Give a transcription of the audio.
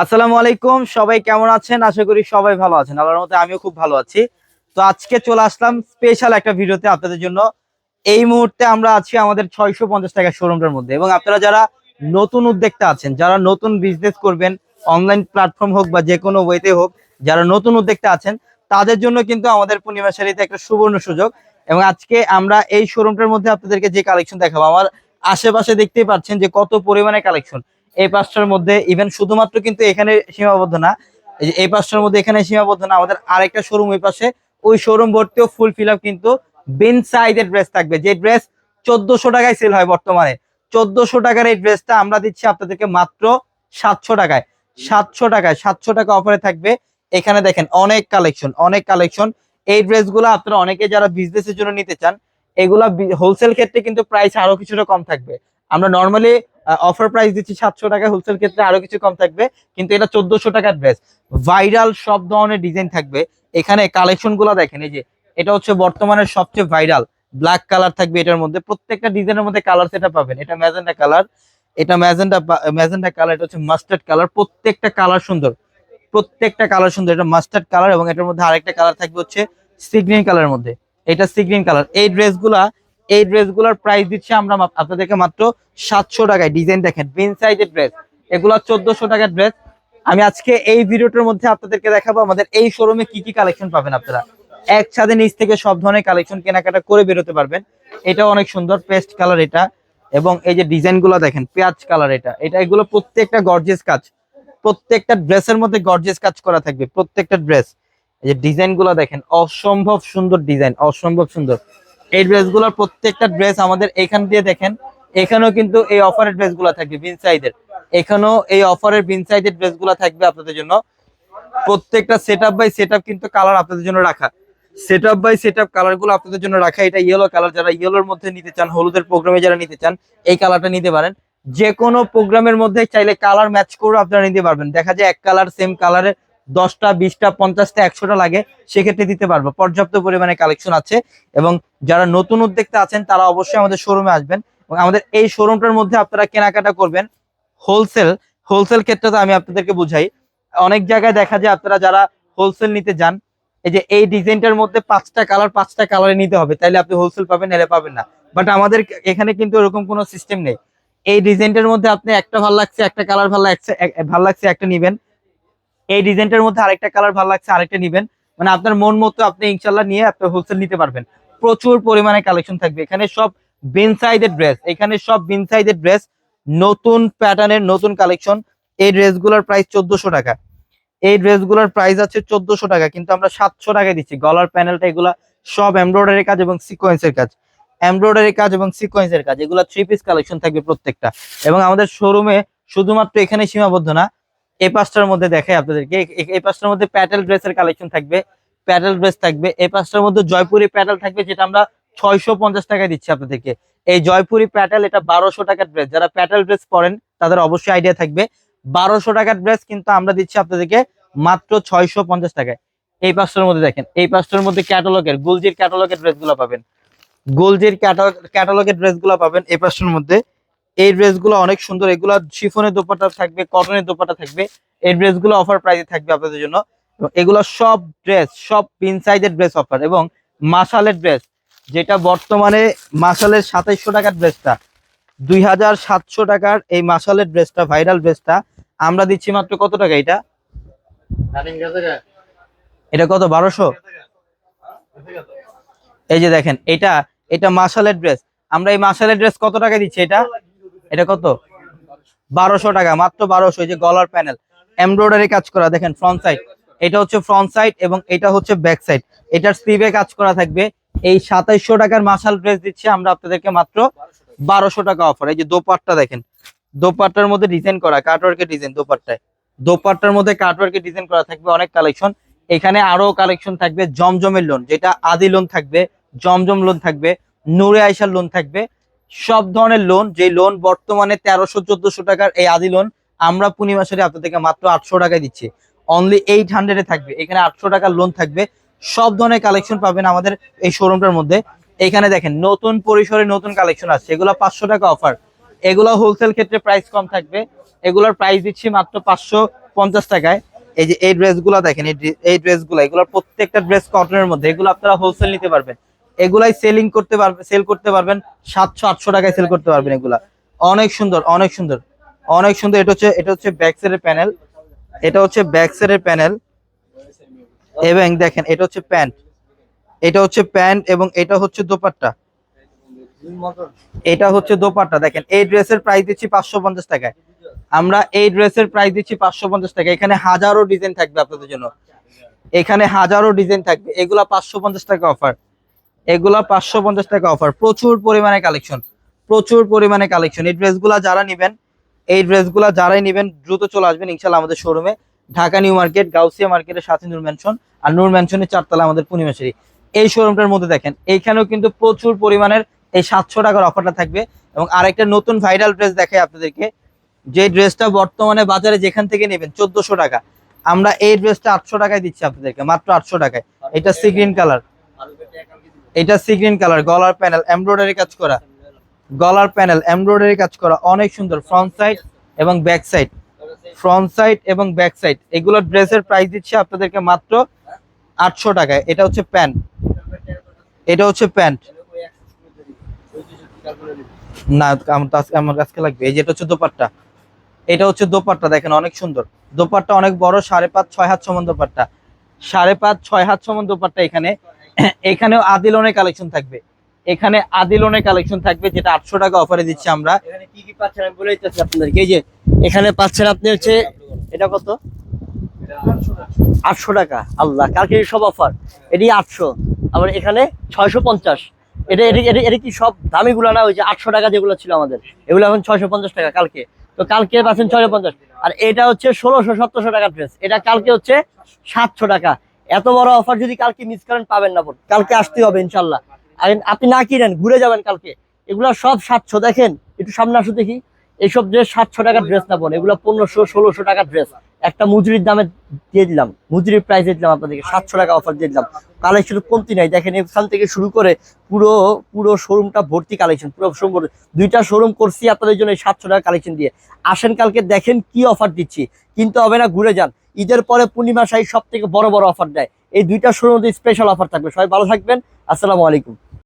আসসালামু আলাইকুম, সবাই কেমন আছেন? আশা করি সবাই ভালো আছেন। আল্লাহর মতে আমিও খুব ভালো আছি। তো আজকে চলে আসলাম স্পেশাল একটা ভিডিওতে আপনাদের জন্য। এই মুহূর্তে আমরা আছি আমাদের ছয়শো পঞ্চাশ টাকা শোরুমটার মধ্যে এবং আপনারা যারা নতুন উদ্যোক্তা আছেন, যারা নতুন বিজনেস করবেন অনলাইন প্ল্যাটফর্ম হোক বা যে কোনো ওয়েতে হোক, যারা নতুন উদ্যোক্তা আছেন, তাদের জন্য কিন্তু আমাদের পূর্ণিমা শাড়িতে একটা সুবর্ণ সুযোগ। এবং আজকে আমরা এই শোরুমটার মধ্যে আপনাদেরকে যে কালেকশন দেখাবো, আমার আশেপাশে দেখতেই পাচ্ছেন যে কত পরিমাণে কালেকশন এই পাঁচটার মধ্যে ইভেন শুধুমাত্র কিন্তু এখানে সীমাবদ্ধ না, এই যে এই পাঁচটার মধ্যে এখানে সীমাবদ্ধ না, আমাদের আরেকটা শোরুম ওই পাশে, ওই শোরুম ভর্তিও ফুল ফিল আপ কিন্তু বিন সাইজের ড্রেস থাকবে, যে ড্রেস চোদ্দশো টাকায় সেল হয় বর্তমানে। চোদ্দশো টাকার এই ড্রেসটা আমরা দিচ্ছি আপনাদেরকে মাত্র সাতশো টাকায় সাতশো টাকায়, সাতশো টাকা অফারে থাকবে। এখানে দেখেন অনেক কালেকশন অনেক কালেকশন এই ড্রেসগুলো আপনারা অনেকে যারা বিজনেসের জন্য নিতে চান, এগুলা হোলসেল ক্ষেত্রে কিন্তু প্রাইস আরও কিছুটা কম থাকবে। আমরা নর্মালি অফার প্রাইস দিচ্ছি সাতশো টাকা হোলসেল ক্ষেত্রে আরও কিছু কম থাকবে, কিন্তু এটা চোদ্দশো টাকার ড্রেস ভাইরাল সব ধরনের ডিজাইন থাকবে। এখানে কালেকশনগুলা দেখেন, এই যে, এটা হচ্ছে বর্তমানের সবচেয়ে ভাইরাল ব্ল্যাক কালার থাকবে এটার মধ্যে। প্রত্যেকটা ডিজাইনের মধ্যে কালার সেটা পাবেন। এটা ম্যাজেন্ডা কালার এটা ম্যাজেন্ডা ম্যাজেন্ডা কালার এটা হচ্ছে মাস্টার্ড কালার প্রত্যেকটা কালার সুন্দর। প্রত্যেকটা কালার সুন্দর। এটা মাস্টার্ড কালার এবং এটার মধ্যে আরেকটা কালার থাকবে হচ্ছে সিগ্রিন কালারের মধ্যে। এটা সিগ্রিন কালার এই ড্রেসগুলা এই ড্রেসগুলোর প্রাইস দিচ্ছি আমরা আপনাদেরকে মাত্র সাতশো টাকায়। ডিজাইন দেখেন বিন সাইজের ড্রেস এগুলো চোদ্দশো টাকার ড্রেস আমি আজকে এই ভিডিওটার মধ্যে আপনাদেরকে দেখাবো আমাদের এই শোরুমে কি কি কালেকশন পাবেন আপনারা। এক ছাদে নিচ থেকে সব ধরনের কালেকশন কেনাকাটা করে বেরোতে পারবেন। এটা অনেক সুন্দর পেস্ট কালার এটা। এবং এই যে ডিজাইনগুলো দেখেন, পেঁয়াজ কালার এটা। এটা এগুলো প্রত্যেকটা গর্জেস কাজ। প্রত্যেকটা ড্রেসের মধ্যে গর্জেস কাজ করা থাকবে, প্রত্যেকটা ড্রেস এই যে ডিজাইনগুলো দেখেন, অসম্ভব সুন্দর ডিজাইন অসম্ভব সুন্দর। এই ড্রেসগুলোর প্রত্যেকটা ড্রেস আমাদের এখান দিয়ে দেখেন, এখানেও কিন্তু এই অফারের ড্রেসগুলো থাকবে, বিন সাইজের। এখানেও এই অফারের সাইজের ড্রেসগুলো থাকবে আপনাদের জন্য। প্রত্যেকটা সেট বাই সেট কিন্তু কালার আপনাদের জন্য রাখা। সেট বাই সেট আপ কালারগুলো আপনাদের জন্য রাখা। এটা ইয়েলো কালার যারা ইয়েলোর মধ্যে নিতে চান, হলুদের প্রোগ্রামে যারা নিতে চান, এই কালারটা নিতে পারেন। যে কোনো প্রোগ্রামের মধ্যে চাইলে কালার ম্যাচ করে আপনারা নিতে পারবেন। দেখা যায় এক কালার সেম কালারের দশটা, বিশটা, পঞ্চাশটা, একশোটা লাগে, সেক্ষেত্রে দিতে পারব। পর্যাপ্ত পরিমাণে কালেকশন আছে এবং যারা নতুন উদ্যোক্তা আছেন, তারা অবশ্যই আমাদের শোরুমে আসবেন এবং আমাদের এই শোরুমটার মধ্যে আপনারা কেনাকাটা করবেন হোলসেল হোলসেল ক্ষেত্রে তো আমি আপনাদেরকে বুঝাই। অনেক জায়গায় দেখা যায় আপনারা যারা হোলসেল নিতে যান, এই যে এই ডিজাইনটার মধ্যে পাঁচটা কালার পাঁচটা কালারে নিতে হবে। তাইলে আপনি হোলসেল পাবেন নাহলে পাবেন না। বাট আমাদের এখানে কিন্তু এরকম কোনো সিস্টেম নেই। এই ডিজাইনটার মধ্যে আপনি একটা ভালো লাগছে, একটা কালার ভালো লাগছে ভালো লাগছে একটা নিবেন। এই ডিজাইনটার মধ্যে আরেকটা কালার ভালো লাগছে, আরেকটা নিবেন। মানে আপনার মন মতো আপনি ইনশাল্লাহ নিয়ে আপনার হোলসেল নিতে পারবেন। প্রচুর পরিমাণে কালেকশন থাকবে। এখানে সব বিন সাইজের ড্রেস এখানে সব বিন সাইজের ড্রেস নতুন প্যাটার্নের নতুন কালেকশন এই ড্রেসগুলোর প্রাইস চোদ্দশো টাকা। এই ড্রেসগুলোর প্রাইস আছে চোদ্দশো টাকা, কিন্তু আমরা সাতশো টাকায় দিচ্ছি। গলার প্যানেলটা এগুলা সব এমব্রয়ডারি কাজ এবং সিকোয়েন্সের কাজ। এমব্রয়ডারি কাজ এবং সিকোয়েন্সের কাজ। এগুলো থ্রি পিস কালেকশন থাকবে প্রত্যেকটা। এবং আমাদের শোরুমে শুধুমাত্র এখানে সীমাবদ্ধ না এই পাঁচটার মধ্যে দেখাই আপনাদেরকে। এই পাঁচটার মধ্যে প্যাটেল ড্রেসের কালেকশন থাকবে। প্যাটেল ড্রেস থাকবে। এই পাঁচটার মধ্যে জয়পুরি প্যাটেল থাকবে, যেটা আমরা ছয়শো পঞ্চাশ টাকায় দিচ্ছি আপনাদেরকে। এই জয়পুরি প্যাটেল, এটা বারোশো টাকার ড্রেস যারা প্যাটেল ড্রেস পরেন, তাদের অবশ্যই আইডিয়া থাকবে। বারোশো টাকার ড্রেস কিন্তু আমরা দিচ্ছি আপনাদেরকে মাত্র ছয়শো পঞ্চাশ টাকায়। এই পাঁচটার মধ্যে দেখেন, এই পাঁচটার মধ্যে ক্যাটালগের গুলজির ক্যাটালগের ড্রেসগুলো পাবেন। গুলজির ক্যাটালগের ড্রেসগুলো পাবেন এই পাঁচটার মধ্যে। এই ড্রেসগুলো অনেক সুন্দর। এগুলো শিফনের দোপাট্টা থাকবে কটনের দোপাটা থাকবে। এই ড্রেসগুলো অফার প্রাইসে থাকবে আপনাদের জন্য। এগুলো সব ড্রেস সব পিন সাইজের ড্রেস অফার এবং মাসালের ড্রেস যেটা বর্তমানে মাসালের সাতাইশশো টাকার ড্রেসটা দুই হাজার সাতশো টাকার এই মাসালের ড্রেসটা ভাইরাল ড্রেসটা আমরা দিচ্ছি মাত্র কত টাকা এটা? এটা কত বারোশো? এই যে দেখেন এটা এটা মাসালের ড্রেস আমরা এই মাসালের ড্রেস কত টাকা দিচ্ছি এটা? এটা কত? বারোশো টাকা, মাত্র বারোশো, এই যে গলার প্যানেল এমব্রয়ডারি কাজ করা, দেখেন ফ্রন্ট সাইড এটা হচ্ছে ফ্রন্ট সাইড এবং এটা হচ্ছে ব্যাক সাইড এটার স্লিভে কাজ করা থাকবে। এই সাতাইশশো টাকার মাসাল ড্রেস দিচ্ছি আমরা আপনাদেরকে মাত্র বারোশো টাকা অফার এই যে দোপাট্টা দেখেন। দোপাট্টার মধ্যে ডিজাইন করা কাটওয়ার্কের ডিজাইন দোপাট্টায়। দোপাট্টার মধ্যে কাটওয়ার্কের ডিজাইন করা থাকবে অনেক কালেকশন এখানে আরও কালেকশন থাকবে, জমজমের লোন যেটা আদি লোন থাকবে, জমজম লোন থাকবে, নূরে আইসার লোন থাকবে। সব ধরনের লোন যে লোন বর্তমানে তেরোশো, চোদ্দশো টাকার এই আদি লোন আমরা পূর্ণিমা সারে আপনাদেরকে মাত্র আটশো টাকায় দিচ্ছি। অনলি এইট হান্ড্রেডে থাকবে। এখানে আটশো টাকার লোন থাকবে। সব ধরনের কালেকশন পাবেন আমাদের এই শোরুমটার মধ্যে। এখানে দেখেন, নতুন পরিসরে নতুন কালেকশন আসছে। এগুলো পাঁচশো টাকা অফার এগুলো হোলসেল ক্ষেত্রে প্রাইস কম থাকবে। এগুলোর প্রাইস দিচ্ছি মাত্র পাঁচশো পঞ্চাশ টাকায়। এই যে এই ড্রেসগুলো দেখেন, এই ড্রেসগুলো এগুলোর প্রত্যেকটা ড্রেস কটনের মধ্যে, এগুলো আপনারা হোলসেল নিতে পারবেন। এগুলাই সেলিং করতে পারবেন সেল করতে পারবেন সাতশো, আটশো টাকায় সেল করতে পারবেন এগুলা। অনেক সুন্দর অনেক সুন্দর অনেক সুন্দর। এটা হচ্ছে এটা হচ্ছে ব্যাক প্যানেল এটা হচ্ছে ব্যাক প্যানেল এবং দেখেন, এটা হচ্ছে প্যান্ট এটা হচ্ছে প্যান্ট এবং এটা হচ্ছে দোপাট্টা। এটা হচ্ছে দোপাট্টা। দেখেন, এই ড্রেসের প্রাইস দিচ্ছি পাঁচশো পঞ্চাশ টাকায়। আমরা এই ড্রেসের প্রাইস দিচ্ছি পাঁচশো পঞ্চাশ টাকা এখানে হাজারো ডিজাইন থাকবে আপনাদের জন্য। এখানে হাজারো ডিজাইন থাকবে। এগুলা পাঁচশো পঞ্চাশ টাকা অফার এগুলা পাঁচশো পঞ্চাশ টাকা অফার প্রচুর পরিমাণে কালেকশন প্রচুর পরিমাণে কালেকশন এই ড্রেসগুলা যারা নিবেন, এই ড্রেসগুলা যারাই নিবেন, দ্রুত চলে আসবেন ইনশাল্লাহ আমাদের শোরুমে ঢাকা নিউ মার্কেট, গাউসিয়া মার্কেটের সাথে নূর ম্যানশন আর নূর ম্যানশনের চারতলা আমাদের পূর্ণিমাশারি এই শোরুমটার মধ্যে দেখেন, এইখানেও কিন্তু প্রচুর পরিমাণের এই সাতশো টাকার অফারটা থাকবে এবং আরেকটা নতুন ভাইরাল ড্রেস দেখাই আপনাদেরকে। যে ড্রেসটা বর্তমানে বাজারে যেখান থেকে নেবেন, চোদ্দশো টাকা। আমরা এই ড্রেসটা আটশো টাকায় দিচ্ছি আপনাদেরকে, মাত্র আটশো টাকায়। এটা সি গ্রিন কালার এটা সি গ্রিন কালার গলার প্যানেল এমব্রয়ডারি কাজ করা। গলার প্যানেল এমব্রয়ডারি কাজ করা, অনেক সুন্দর ফ্রন্ট সাইড এবং ব্যাক সাইড ফ্রন্ট সাইড এবং ব্যাক সাইড এগুলো ড্রেসের প্রাইস দিচ্ছে আপনাদেরকে মাত্র আটশো টাকায়। এটা হচ্ছে প্যান্ট এটা হচ্ছে প্যান্ট না, আমার আজকে লাগবে। এই যেটা হচ্ছে দোপাট্টা। এটা হচ্ছে দোপাট্টা, দেখেন অনেক সুন্দর। দোপাট্টা অনেক বড়, সাড়ে পাঁচ, ছয় হাত সমান দোপাট্টা। সাড়ে পাঁচ, ছয় হাত সমান দোপাট্টা এখানে। এখানেও আদিলনের কালেকশন থাকবে। এখানে আদিলনের কালেকশন থাকবে যেটা আটশো টাকা অফারে দিচ্ছি আমরা। এখানে কি কি পাচ্ছেন আমি বলে দিতেছি আপনাদেরকে। এই যে এখানে পাচ্ছেন আপনি হচ্ছে এটা কত? আটশো টাকা। আল্লাহ কালকে সব অফার এটি আটশো। আবার এখানে ছয়শো পঞ্চাশ। এটা এটা এটা- এটা কি সব দামিগুলো না? ওই যে আটশো টাকা যেগুলো ছিল আমাদের। এগুলো এখন ছয়শো পঞ্চাশ টাকা কালকে। তো কালকে পাচ্ছেন ছয়শো পঞ্চাশ। আর এটা হচ্ছে ষোলোশো সতেরোশো টাকার ড্রেস এটা কালকে হচ্ছে সাতশো টাকা। এত বড় অফার যদি কালকে মিস করেন, পাবেন না। কালকে আসতে হবে, ইনশাল্লাহ। আপনি না কিনেন, ঘুরে যাবেন কালকে। এগুলো সব সাতশো, দেখেন, একটু সামনে আসো দেখি। এইসব ড্রেস সাতশো টাকার ড্রেস না বোন, এগুলো পনেরোশো, ষোলোশো টাকার ড্রেস একটা মজুরির দামে দিয়ে দিলাম, মজুরির প্রাইসে দিলাম আপনাদেরকে, সাতশো টাকা অফার দিয়ে দিলাম। কালেকশন কমতি নাই, দেখেন এখান থেকে শুরু করে পুরো পুরো শোরুমটা ভর্তি কালেকশন পুরো শোরুম দুইটা শোরুম করছি আপনাদের জন্য সাতশো টাকা কালেকশন দিয়ে। আসেন কালকে দেখেন কি অফার দিচ্ছি, কিনতে হবে না, ঘুরে যান। ঈদের পরে পূর্ণিমা সাই সব থেকে বড় বড় অফার দেয়। এই দুইটা শোরুম স্পেশাল অফার থাকবে। সবাই ভালো থাকবেন, আসসালামু আলাইকুম।